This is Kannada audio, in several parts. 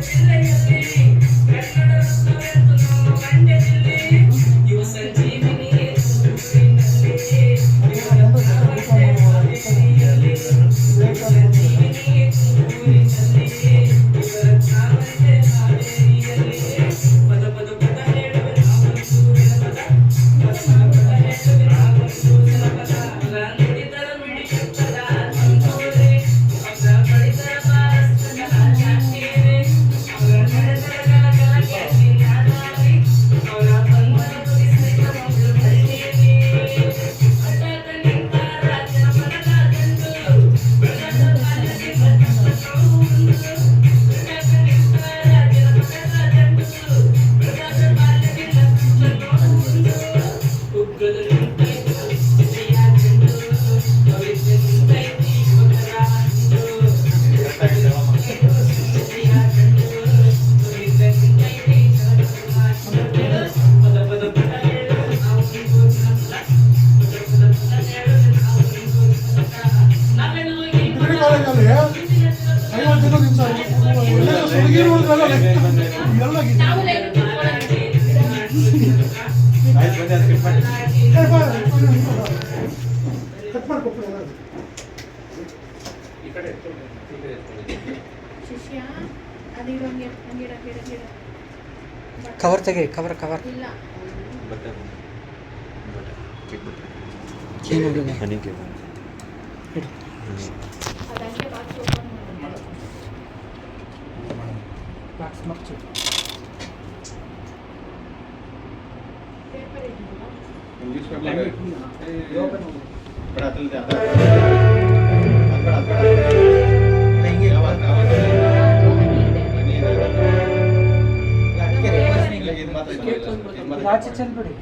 Let's ಕವರ್ ತೆಗಿ ಕವರ್ ಕವರ್ ಏನು ಚೆಲ್ಬಿಡಿ ಮಾಡಿ.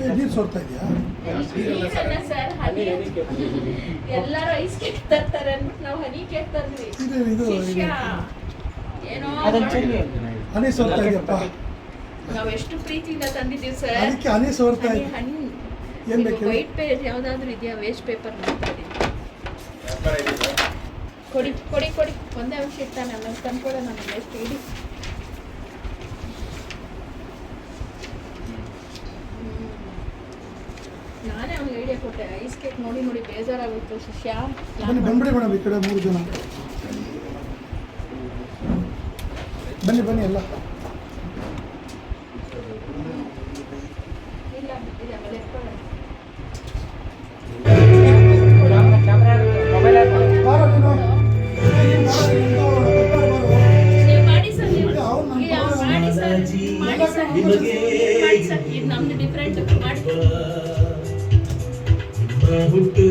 ಏ, ನೀರು ಸೋರ್ತಾ ಇದೆಯಾ? ಎಲ್ಲರೂ ಐಸ್ ಕೇಕ್ ತರ್ತಾರೆ ಅಂದ್ಬಿಟ್ಟು ನಾವು ಹನಿ ಕೇಕ್ ತಂದ್ವಿ. ಇದು ಹನಿ ಸೋರ್ತಾ ಇದೆಯಪ್ಪ. ನಾವು ಎಷ್ಟು ಪ್ರೀತಿಯಿಂದ ತಂದಿದ್ದೀವಿ ಸರ್. ಅದಕ್ಕೆ ಹನಿ ಸೋರ್ತಾ ಇದೆ. ಹನಿ. ಏನ್ ಬೇಕು ವೈಟ್ ಪೇಜ್ ಯಾವುದಾದ್ರೂ ಇದೆಯಾ? ವೇಸ್ಟ್ ಪೇಪರ್ ಕೊಡಿ ಕೊಡಿ ಕೊಡಿ. ಒಂದೇ ಅಂಶ ಇರ್ತಾನೆ ಆಮೇಲೆ ತಂದ್ಕೊಡೋಣ ನಮಗೆ ವೇಸ್ಟ್ ಇಡಿ. ನಾನೇ ಅವ್ನಿಗೆ ಐಡಿಯಾ ಕೊಟ್ಟೆ. ಐಸ್ ಕೇಕ್ ನೋಡಿ ನೋಡಿ ಬೇಜಾರಾಗುತ್ತೆ. ಶಿಷ್ಯ ಬಂದ್ಬಿಡಿ ಮೇಡಮ್ ಈ ಕಡೆ ಮೂರು ಜನ. ಬನ್ನಿ ಬನ್ನಿ ಎಲ್ಲ. ನಮ್ದು ಡಿಫ್ರೆಂಟ್ ಮಾಡಿ